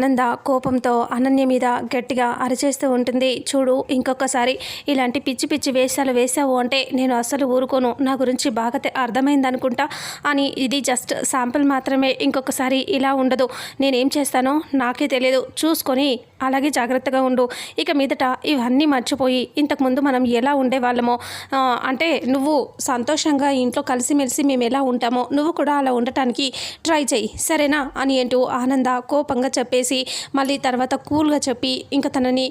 ఆనంద కోపంతో అనన్య మీద గట్టిగా అరిచేస్తూ ఉంటుంది. చూడు ఇంకొకసారి ఇలాంటి పిచ్చి పిచ్చి వేషాలు వేసావు అంటే నేను అస్సలు ఊరుకోను. నా గురించి బాగా అర్థమైంది అర్థమైందనుకుంటా అని ఇది జస్ట్ శాంపుల్ మాత్రమే. ఇంకొకసారి ఇలా ఉండదు. నేనేం చేస్తానో నాకే తెలియదు చూసుకొని అలాగే జాగ్రత్తగా ఉండు. ఇక మీదట ఇవన్నీ మర్చిపోయి ఇంతకుముందు మనం ఎలా ఉండేవాళ్ళమో అంటే నువ్వు సంతోషంగా ఇంట్లో కలిసిమెలిసి మేము ఎలా ఉంటామో నువ్వు కూడా అలా ఉండటానికి ట్రై చేయి. సరేనా అని అంటూ ఆనంద కోపంగా చెప్పేసి మళ్ళీ తర్వాత కూల్గా చెప్పి ఇంకా తనని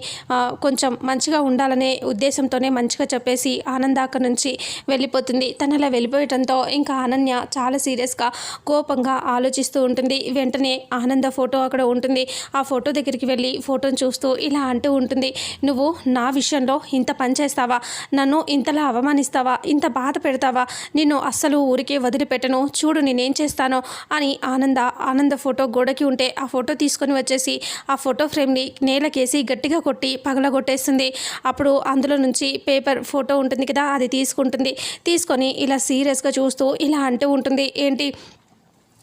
కొంచెం మంచిగా ఉండాలనే ఉద్దేశంతోనే మంచిగా చెప్పేసి ఆనంద అక్కడి నుంచి వెళ్ళిపోతుంది. తన అలా వెళ్ళిపోయటంతో ఇంకా అనన్య చాలా సీరియస్గా కోపంగా ఆలోచిస్తూ ఉంటుంది. వెంటనే ఆనంద ఫోటో అక్కడ ఉంటుంది. ఆ ఫోటో దగ్గరికి వెళ్ళి ఫోటోని చూస్తూ ఇలా అంటూ ఉంటుంది. నువ్వు నా విషయంలో ఇంత పని చేస్తావా? నన్ను ఇంతలా అవమానిస్తావా? ఇంత బాధ పెడతావా? నిన్ను అస్సలు ఊరికే వదిలిపెట్టను. చూడు నేనేం చేస్తానో అని ఆనంద ఆనంద ఫోటో గోడకి ఉంటే ఆ ఫోటో తీసుకొని వచ్చి వచ్చేసి ఆ ఫోటో ఫ్రేమ్ని నేలకేసి గట్టిగా కొట్టి పగలగొట్టేస్తుంది. అప్పుడు అందులో నుంచి పేపర్ ఫోటో ఉంటుంది కదా అది తీసుకుంటుంది. తీసుకొని ఇలా సీరియస్గా చూస్తూ ఇలా అంటూ ఉంటుంది. ఏంటి?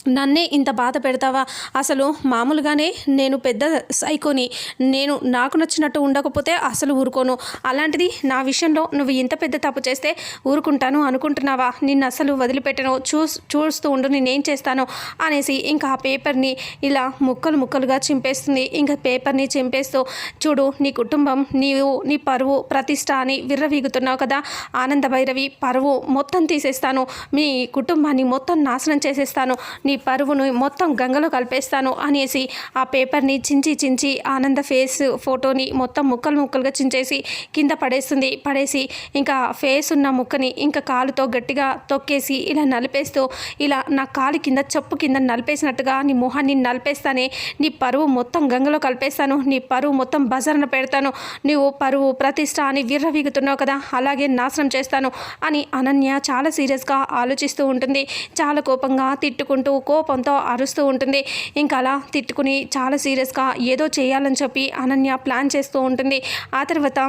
నన్నే ఇంత బాధ పెడతావా? అసలు మామూలుగానే నేను పెద్ద సైకోని. నేను నాకు నచ్చినట్టు ఉండకపోతే అసలు ఊరుకోను. అలాంటిది నా విషయంలో నువ్వు ఇంత పెద్ద తప్పు చేస్తే ఊరుకుంటాను అనుకుంటున్నావా? నిన్ను అసలు వదిలిపెట్టను. చూ చూస్తూ ఉండు నేనేం చేస్తాను? అనేసి ఇంకా ఆ పేపర్ని ఇలా ముక్కలు ముక్కలుగా చింపేస్తుంది. ఇంకా పేపర్ని చింపేస్తూ చూడు నీ కుటుంబం నీవు నీ పరువు ప్రతిష్ట అని విర్రవీగుతున్నావు కదా? ఆనంద భైరవి పరువు మొత్తం తీసేస్తాను. మీ కుటుంబాన్ని మొత్తం నాశనం చేసేస్తాను. నీ పరువును మొత్తం గంగలో కలిపేస్తాను అనేసి ఆ పేపర్ని చించి చించి ఆనంద ఫేస్ ఫోటోని మొత్తం ముక్కలు ముక్కలుగా చించేసి కింద పడేస్తుంది. పడేసి ఇంకా ఫేస్ ఉన్న ముక్కని ఇంకా కాలుతో గట్టిగా తొక్కేసి ఇలా నలిపేస్తూ ఇలా నా కాలు కింద చెప్పు కింద నలిపేసినట్టుగా నీ మొహాన్ని నలిపేస్తానే. నీ పరువు మొత్తం గంగలో కలిపేస్తాను. నీ పరువు మొత్తం బజార్న పెడతాను. నువ్వు పరువు ప్రతిష్ట అని విర్రవీగుతున్నావు కదా అలాగే నాశనం చేస్తాను అని అనన్య చాలా సీరియస్గా ఆలోచిస్తూ ఉంటుంది. చాలా కోపంగా తిట్టుకుంటూ కోపంతో అరుస్తూ ఉంటుంది. ఇంకా అలా తిట్టుకుని చాలా సీరియస్గా ఏదో చేయాలని చెప్పి అనన్య ప్లాన్ చేస్తూ ఉంటుంది. ఆ తర్వాత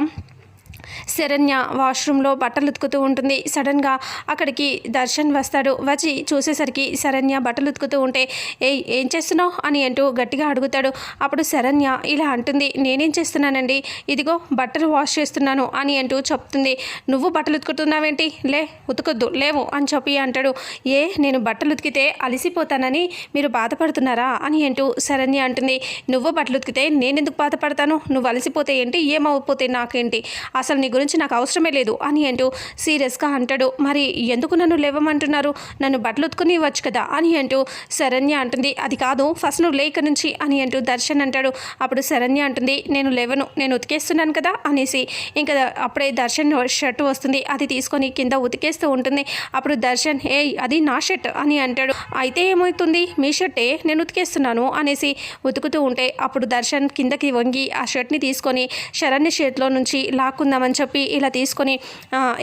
శరణ్య వాష్రూమ్లో బట్టలు ఉతుకుతూ ఉంటుంది. సడన్గా అక్కడికి దర్శన్ వస్తాడు. వచ్చి చూసేసరికి శరణ్య బట్టలు ఉతుకుతూ ఉంటే ఏ ఏం చేస్తున్నావు? అని అంటూ గట్టిగా అడుగుతాడు. అప్పుడు శరణ్య ఇలా అంటుంది నేనేం చేస్తున్నానండి? ఇదిగో బట్టలు వాష్ చేస్తున్నాను అని అంటూ చెప్తుంది. నువ్వు బట్టలు ఉతుకుతున్నావేంటి లే ఉతకొద్దు లేవు అని చెప్పి అంటాడు. ఏ నేను బట్టలు ఉతికితే అలసిపోతానని మీరు బాధపడుతున్నారా? అని అంటూ శరణ్య అంటుంది. నువ్వు బట్టలు ఉతికితే నేనెందుకు బాధపడతాను? నువ్వు అలసిపోతే ఏంటి? ఏమవపోతే నాకేంటి? అసలు నీ గురించి నాకు అవసరమే లేదు అని అంటూ సీరియస్గా అంటాడు. మరి ఎందుకు నన్ను లేవమంటున్నారు? నన్ను బట్టలు ఉతుకుని ఇవ్వచ్చు కదా అని అంటూ శరణ్య అంటుంది. అది కాదు ఫస్ట్ నువ్వు లేక నుంచి అని అంటూ దర్శన్ అంటాడు. అప్పుడు శరణ్య అంటుంది నేను లేవను నేను ఉతికేస్తున్నాను కదా అనేసి. ఇంకా అప్పుడే దర్శన్ షర్ట్ వస్తుంది అది తీసుకొని కింద ఉతికేస్తూ ఉంటుంది. అప్పుడు దర్శన్ ఏ అది నా షర్ట్ అని అంటాడు. అయితే ఏమవుతుంది? మీ షర్టే నేను ఉతికేస్తున్నాను అనేసి ఉతుకుతూ ఉంటే అప్పుడు దర్శన్ కిందకి వంగి ఆ షర్ట్ని తీసుకొని శరణ్య షర్ట్లో నుంచి లాక్కుందామని అని చెప్పి ఇలా తీసుకొని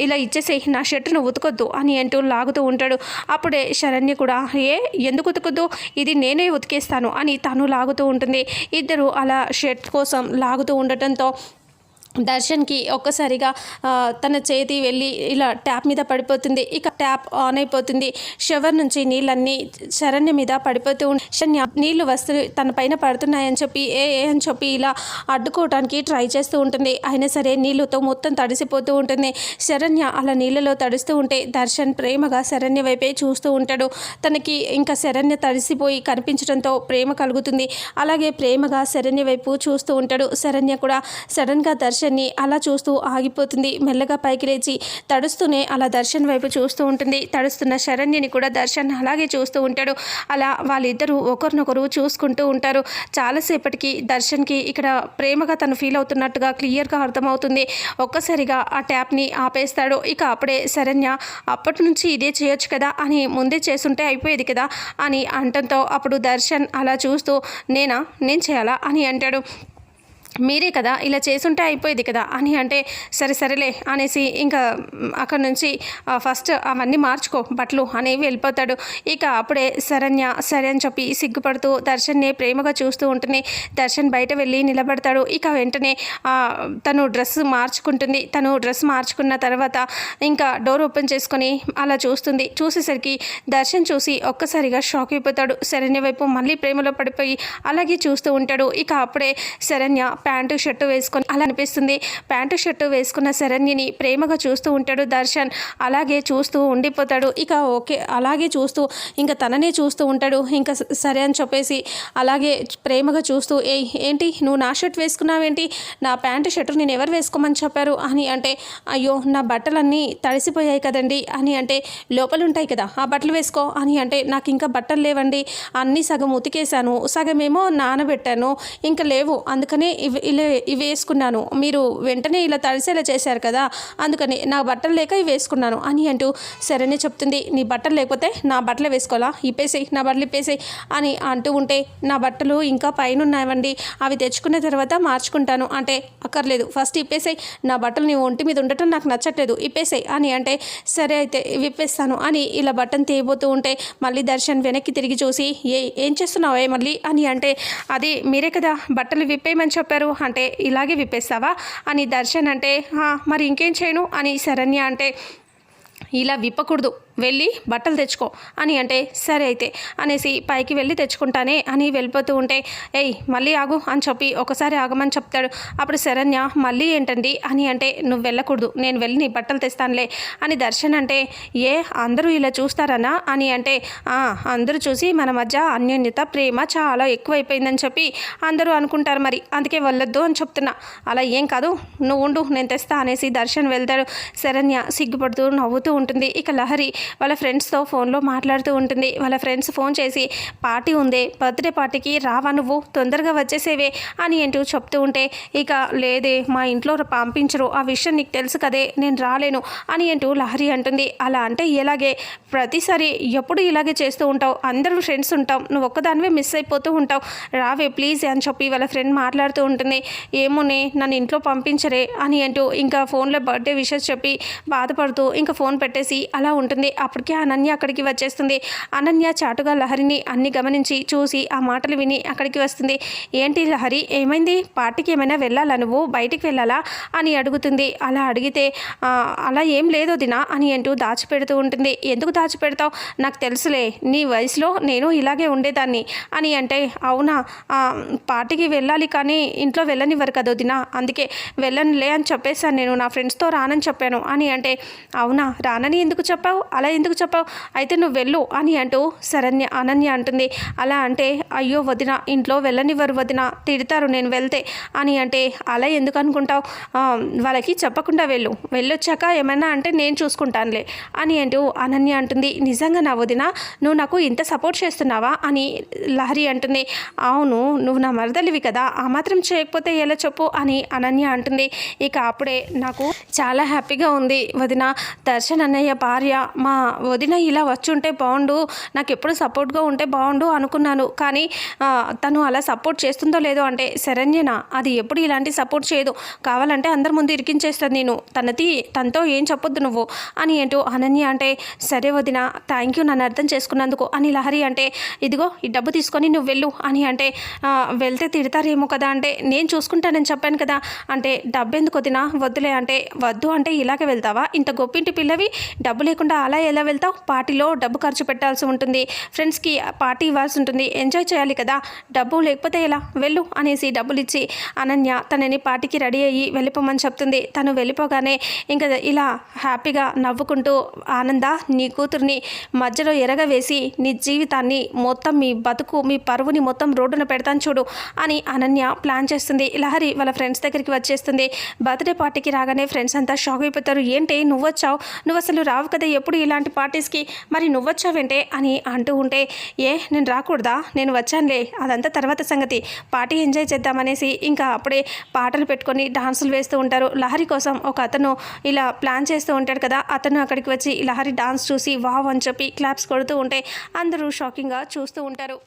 ఇలా ఇచ్చేసి నా షర్ట్ నువ్వు ఉతకొద్దు అని అంటూ లాగుతూ ఉంటాడు. అప్పుడే శరణ్య కూడా ఏ ఎందుకు ఉతకొద్దు? ఇది నేనే ఉతికేస్తాను అని తను లాగుతూ ఉంటుంది. ఇద్దరు అలా షర్ట్ కోసం లాగుతూ ఉండటంతో దర్శన్కి ఒక్కసారిగా తన చేతి వెళ్ళి ఇలా ట్యాప్ మీద పడిపోతుంది. ఇక ట్యాప్ ఆన్ అయిపోతుంది. షవర్ నుంచి నీళ్ళన్నీ శరణ్య మీద పడిపోతూ శరణ్య నీళ్ళు వస్తూ తన పైన పడుతున్నాయని చెప్పి ఏ ఏ అని చెప్పి ఇలా అడ్డుకోవడానికి ట్రై చేస్తూ ఉంటుంది. అయినా సరే నీళ్ళతో మొత్తం తడిసిపోతూ ఉంటుంది. శరణ్య అలా నీళ్ళలో తడుస్తూ ఉంటే దర్శన్ ప్రేమగా శరణ్య వైపే చూస్తూ ఉంటాడు. తనకి ఇంకా శరణ్య తడిసిపోయి కనిపించడంతో ప్రేమ కలుగుతుంది. అలాగే ప్రేమగా శరణ్య వైపు చూస్తూ ఉంటాడు. శరణ్య కూడా సడన్గా దర్శన్ని అలా చూస్తూ ఆగిపోతుంది. మెల్లగా పైకి లేచి తడుస్తూనే అలా దర్శన్ వైపు చూస్తూ ఉంటుంది. తడుస్తున్న శరణ్యని కూడా దర్శన్ అలాగే చూస్తూ ఉంటాడు. అలా వాళ్ళిద్దరూ ఒకరినొకరు చూసుకుంటూ ఉంటారు. చాలాసేపటికి దర్శన్కి ఇక్కడ ప్రేమగా తను ఫీల్ అవుతున్నట్టుగా క్లియర్గా అర్థమవుతుంది. ఒక్కసారిగా ఆ ట్యాప్ని ఆపేస్తాడు. ఇక అప్పుడే శరణ్య అప్పటి నుంచి ఇదే చేయొచ్చు కదా అని ముందే చేస్తుంటే అయిపోయేది కదా? అని అంటంతో అప్పుడు దర్శన్ అలా చూస్తూ నేనా? నేను చేయాలా అని అంటాడు. మీరే కదా ఇలా చేసుంటే అయిపోయేది కదా అని అంటే సరే సరేలే అనేసి ఇంకా అక్కడ నుంచి ఫస్ట్ అవన్నీ మార్చుకో బట్టలు అనేవి వెళ్ళిపోతాడు. ఇక అప్పుడే శరణ్య సరే అని చెప్పి సిగ్గుపడుతూ దర్శన్ని ప్రేమగా చూస్తూ ఉంటుంది దర్శన్ బయట వెళ్ళి నిలబడతాడు. ఇక వెంటనే తను డ్రెస్ మార్చుకుంటుంది. తను డ్రెస్ మార్చుకున్న తర్వాత ఇంకా డోర్ ఓపెన్ చేసుకొని అలా చూస్తుంది. చూసేసరికి దర్శన్ చూసి ఒక్కసారిగా షాక్ అయిపోతాడు. శరణ్య వైపు మళ్ళీ ప్రేమలో పడిపోయి అలాగే చూస్తూ ఉంటాడు. ఇక అప్పుడే శరణ్య ప్యాంటు షర్టు వేసుకొని అలా అనిపిస్తుంది. ప్యాంటు షర్టు వేసుకున్న శరణ్యని ప్రేమగా చూస్తూ ఉంటాడు దర్శన్. అలాగే చూస్తూ ఉండిపోతాడు. ఇక ఓకే అలాగే చూస్తూ ఇంకా తననే చూస్తూ ఉంటాడు. ఇంకా స- సరే అని చెప్పేసి అలాగే ప్రేమగా చూస్తూ ఏ ఏంటి? నువ్వు నా షర్ట్ వేసుకున్నావేంటి? నా ప్యాంటు షర్టు నేను ఎవరు వేసుకోమని చెప్పారు? అని అంటే అయ్యో నా బట్టలన్నీ తడిసిపోయాయి కదండి అని అంటే లోపల ఉంటాయి కదా ఆ బట్టలు వేసుకో అని అంటే నాకు ఇంకా బట్టలు లేవండి. అన్నీ సగం ఉతికేశాను. సగమేమో నానబెట్టాను. ఇంకా లేవు. అందుకనే ఇవి ఇలా ఇవి వేసుకున్నాను. మీరు వెంటనే ఇలా తడిసేలా చేశారు కదా అందుకని నా బట్టలు లేక ఇవి వేసుకున్నాను అని అంటూ సరేనే చెప్తుంది. నీ బట్టలు లేకపోతే నా బట్టలు వేసుకోవాలా? ఇప్పేసేయి నా బట్టలు ఇప్పేసేయి అని అంటూ ఉంటే నా బట్టలు ఇంకా పైన ఉన్నాయండి అవి తెచ్చుకున్న తర్వాత మార్చుకుంటాను. అంటే అక్కర్లేదు. ఫస్ట్ ఇప్పేసేయి నా బట్టలు నీ ఒంటి మీద ఉండటం నాకు నచ్చట్లేదు. ఇప్పేసేయి అని అంటే సరే అయితే విప్పేస్తాను అని ఇలా బట్టను తీయబోతూ ఉంటే మళ్ళీ దర్శన్ వెనక్కి తిరిగి చూసి ఏ ఏం చేస్తున్నావే మళ్ళీ? అని అంటే అది మీరే కదా బట్టలు విప్పేయమని చెప్పారు. అంటే ఇలాగే విప్పేస్తావా? అని దర్శన్ అంటే మరి ఇంకేం చేయను? అని శరణ్య అంటే ఇలా విప్పకూడదు. వెళ్ళి బట్టలు తెచ్చుకో అని అంటే సరే అయితే అనేసి పైకి వెళ్ళి తెచ్చుకుంటానే అని వెళ్ళిపోతూ ఉంటే ఏయ్ మళ్ళీ ఆగు అని చెప్పి ఒకసారి ఆగమని చెప్తాడు. అప్పుడు శరణ్య మళ్ళీ ఏంటండి? అని అంటే నువ్వు వెళ్ళకూడదు నేను వెళ్ళి నీ బట్టలు తెస్తానులే అని దర్శన్ అంటే ఏ అందరూ ఇలా చూస్తారనా? అని అంటే అందరూ చూసి మన మధ్య అన్యోన్యత ప్రేమ చాలా ఎక్కువైపోయిందని చెప్పి అందరూ అనుకుంటారు మరి అందుకే వెళ్ళొద్దు అని చెప్తున్నా. అలా ఏం కాదు నువ్వు ఉండు నేను తెస్తా అనేసి దర్శన్ వెళ్తాడు. శరణ్య సిగ్గుపడుతూ నవ్వుతూ ఉంటుంది. ఇక లహరి వాళ్ళ ఫ్రెండ్స్తో ఫోన్లో మాట్లాడుతూ ఉంటుంది. వాళ్ళ ఫ్రెండ్స్ ఫోన్ చేసి పార్టీ ఉంది బర్త్డే పార్టీకి రావా నువ్వు? తొందరగా వచ్చేసేవే అని అంటూ చెప్తూ ఉంటే ఇక లేదే మా ఇంట్లో పంపించరు. ఆ విషయం నీకు తెలుసు కదే నేను రాలేను అని అంటూ లహరి అంటుంది. అలా అంటే ఇలాగే ప్రతిసారి ఎప్పుడు ఇలాగే చేస్తూ ఉంటావు? అందరూ ఫ్రెండ్స్ ఉంటాం. నువ్వు ఒక్కదానివే మిస్ అయిపోతూ ఉంటావు. రావే ప్లీజ్ అని చెప్పి వాళ్ళ ఫ్రెండ్ మాట్లాడుతూ ఉంటుంది. ఏమోనే నన్ను ఇంట్లో పంపించరే అని అంటూ ఇంకా ఫోన్లో బర్త్డే విషెస్ చెప్పి బాధపడుతూ ఇంకా ఫోన్ పెట్టేసి అలా ఉంటుంది. అప్పటికే అనన్య అక్కడికి వచ్చేస్తుంది. అనన్య చాటుగా లహరిని అన్ని గమనించి చూసి ఆ మాటలు విని అక్కడికి వస్తుంది. ఏంటి లహరి ఏమైంది? పార్టీకి ఏమైనా వెళ్ళాలా నువ్వు? బయటికి వెళ్ళాలా? అని అడుగుతుంది. అలా అడిగితే అలా ఏం లేదు దినా అని అంటూ దాచిపెడుతూ ఉంటుంది. ఎందుకు దాచిపెడతావు? నాకు తెలుసులే. నీ వయసులో నేను ఇలాగే ఉండేదాన్ని అని అంటే అవునా? పార్టీకి వెళ్ళాలి కానీ ఇంట్లో వెళ్ళనివ్వరు కదా దినా. అందుకే వెళ్ళనులే అని చెప్పేశాను నేను. నా ఫ్రెండ్స్తో రానని చెప్పాను అని అంటే అవునా? రానని ఎందుకు చెప్పావు? అలా అలా ఎందుకు చెప్పావు? అయితే నువ్వు వెళ్ళు అని అంటూ శరణ్య అనన్య అంటుంది. అలా అంటే అయ్యో వదిన ఇంట్లో వెళ్ళనివ్వరు వదిన తిడతారు నేను వెళ్తే అని అంటే అలా ఎందుకు అనుకుంటావు? వాళ్ళకి చెప్పకుండా వెళ్ళు. వెళ్ళొచ్చాక ఏమైనా అంటే నేను చూసుకుంటానులే అని అంటూ అనన్య అంటుంది. నిజంగా నా వదిన నువ్వు నాకు ఇంత సపోర్ట్ చేస్తున్నావా? అని లహరి అంటుంది. అవును నువ్వు నా మరదలివి కదా ఆ మాత్రం చేయకపోతే ఎలా చెప్పు? అని అనన్య అంటుంది. ఇక అప్పుడే నాకు చాలా హ్యాపీగా ఉంది. వదిన దర్శన్ అన్నయ్య భార్య మా వదిన ఇలా వచ్చుంటే బాగుండు నాకు ఎప్పుడు సపోర్ట్గా ఉంటే బాగుండు అనుకున్నాను. కానీ తను అలా సపోర్ట్ చేస్తుందో లేదో అంటే శరణ్యన? అది ఎప్పుడు ఇలాంటి సపోర్ట్ చేయదు. కావాలంటే అందరి ముందు ఇరికించేస్తాను నేను. తనది తనతో ఏం చెప్పొద్దు నువ్వు? అని ఏంటో అనన్య అంటే సరే వదిన థ్యాంక్ యూ నన్ను అర్థం చేసుకున్నందుకు. అని లహరి అంటే ఇదిగో ఈ డబ్బు తీసుకొని నువ్వు వెళ్ళు. అని అంటే వెళ్తే తిడతారేమో కదా అంటే నేను చూసుకుంటానని చెప్పాను కదా అంటే డబ్బు ఎందుకు వదినా? వద్దులే. అంటే వద్దు అంటే ఇలాగే వెళ్తావా? ఇంత గొప్పింటి పిల్లవి డబ్బు లేకుండా అలా అలా ఎలా వెళ్తావు? పార్టీలో డబ్బు ఖర్చు పెట్టాల్సి ఉంటుంది. ఫ్రెండ్స్కి పార్టీ ఇవ్వాల్సి ఉంటుంది. ఎంజాయ్ చేయాలి కదా? డబ్బు లేకపోతే ఎలా? వెళ్ళు అనేసి డబ్బులు ఇచ్చి అనన్య తనని పార్టీకి రెడీ అయ్యి వెళ్ళిపోమని చెప్తుంది. తను వెళ్ళిపోగానే ఇంకా ఇలా హ్యాపీగా నవ్వుకుంటూ ఆనంద నీ కూతుర్ని మధ్యలో ఎరగవేసి నీ జీవితాన్ని మొత్తం మీ బతుకు మీ పరువుని మొత్తం రోడ్డున పెడతాను చూడు అని అనన్య ప్లాన్ చేస్తుంది. లహరి వాళ్ళ ఫ్రెండ్స్ దగ్గరికి వచ్చేస్తుంది. బర్త్డే పార్టీకి రాగానే ఫ్రెండ్స్ అంతా షాక్ అయిపోతారు. ఏంటి నువ్వు వచ్చావు నువ్వు అసలు రావు కదా? ఎప్పుడు ఇలాంటి పార్టీస్కి మరి నువ్వు వచ్చావేంటే అని అంటూ ఉంటే ఏ నేను రాకూడదా? నేను వచ్చానులే. అదంతా తర్వాత సంగతి. పార్టీ ఎంజాయ్ చేద్దామనేసి ఇంకా అప్పుడే పాటలు పెట్టుకొని డాన్సులు వేస్తూ ఉంటారు. లహరి కోసం ఒక అతను ఇలా ప్లాన్ చేస్తూ ఉంటాడు కదా అతను అక్కడికి వచ్చి లహరి డాన్స్ చూసి వావ్ అని చెప్పి క్లాప్స్ కొడుతూ ఉంటే అందరూ షాకింగ్గా చూస్తూ ఉంటారు.